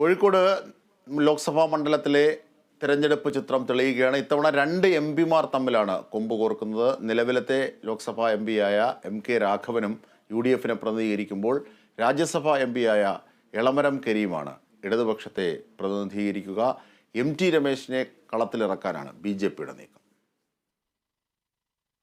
കോഴിക്കോട് ലോക്സഭാ മണ്ഡലത്തിലെ തിരഞ്ഞെടുപ്പ് ചിത്രം തെളിയുകയാണ്. ഇത്തവണ രണ്ട് എം പിമാർ തമ്മിലാണ് കൊമ്പ് കോർക്കുന്നത്. നിലവിലത്തെ ലോക്സഭാ എം പിയായ എം കെ രാഘവനും യു ഡി എഫിനെ പ്രതിനിധീകരിക്കുമ്പോൾ രാജ്യസഭാ എം പിയായ എളമരം കരീമാണ് ഇടതുപക്ഷത്തെ പ്രതിനിധീകരിക്കുക. എം ടി രമേശിനെ കളത്തിലിറക്കാനാണ് ബി ജെ പിയുടെ നീക്കം.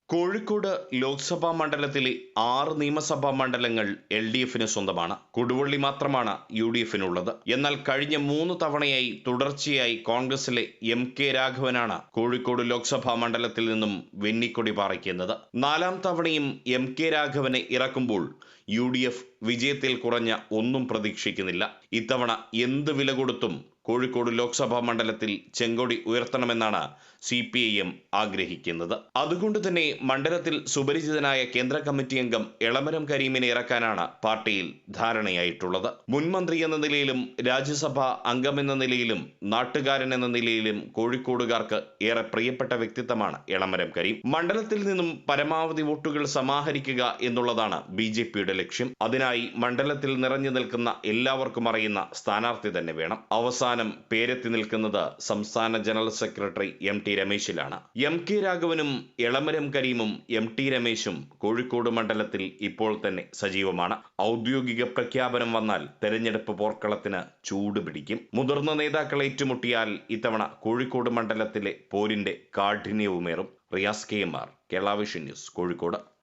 കോഴിക്കോട് ലോക്സഭാ മണ്ഡലത്തിലെ ആറ് നിയമസഭാ മണ്ഡലങ്ങൾ എൽ ഡി എഫിന് സ്വന്തമാണ്. കൊടുവള്ളി മാത്രമാണ് യു ഡി എഫിനുള്ളത്. എന്നാൽ കഴിഞ്ഞ മൂന്ന് തവണയായി തുടർച്ചയായി കോൺഗ്രസിലെ എം കെ രാഘവനാണ് കോഴിക്കോട് ലോക്സഭാ മണ്ഡലത്തിൽ നിന്നും വെന്നിക്കൊടി പാറിക്കുന്നത് നാലാം തവണയും എം കെ രാഘവനെ ഇറക്കുമ്പോൾ യു ഡി എഫ് വിജയത്തിൽ കുറഞ്ഞ ഒന്നും പ്രതീക്ഷിക്കുന്നില്ല. ഇത്തവണ എന്ത് വില കൊടുത്തും കോഴിക്കോട് ലോക്സഭാ മണ്ഡലത്തിൽ ചെങ്കൊടി ഉയർത്തണമെന്നാണ് സി പി ഐ എം ആഗ്രഹിക്കുന്നത്. അതുകൊണ്ട് തന്നെ മണ്ഡലത്തിൽ സുപരിചിതനായ കേന്ദ്ര കമ്മിറ്റി അംഗം എളമരം കരീമിനെ ഇറക്കാനാണ് പാർട്ടിയിൽ ധാരണയായിട്ടുള്ളത്. മുൻമന്ത്രി എന്ന നിലയിലും രാജ്യസഭാ അംഗമെന്ന നിലയിലും നാട്ടുകാരൻ എന്ന നിലയിലും കോഴിക്കോടുകാർക്ക് ഏറെ പ്രിയപ്പെട്ട വ്യക്തിത്വമാണ് എളമരം കരീം. മണ്ഡലത്തിൽ നിന്നും പരമാവധി വോട്ടുകൾ സമാഹരിക്കുക എന്നുള്ളതാണ് ബി ജെ പിയുടെ ലക്ഷ്യം. അതിനായി മണ്ഡലത്തിൽ നിറഞ്ഞു നിൽക്കുന്ന എല്ലാവർക്കും അറിയുന്ന സ്ഥാനാർത്ഥി തന്നെ വേണം. അവസാനം പേരെത്തി നിൽക്കുന്നത് സംസ്ഥാന ജനറൽ സെക്രട്ടറി എം ടി രമേശിലാണ്. എം കെ രാഘവനും എളമരം കരീമും എം ടി രമേശും കോഴിക്കോട് മണ്ഡലത്തിൽ ഇപ്പോൾ തന്നെ സജീവമാണ്. ഔദ്യോഗിക പ്രഖ്യാപനം വന്നാൽ തെരഞ്ഞെടുപ്പ് പോർക്കളത്തിന് ചൂട് പിടിക്കും. മുതിർന്ന നേതാക്കൾ ഏറ്റുമുട്ടിയാൽ ഇത്തവണ കോഴിക്കോട് മണ്ഡലത്തിലെ പോരിന്റെ കാഠിന്യവുമേറും Riyas K M R Kerala vision news Kozhikode.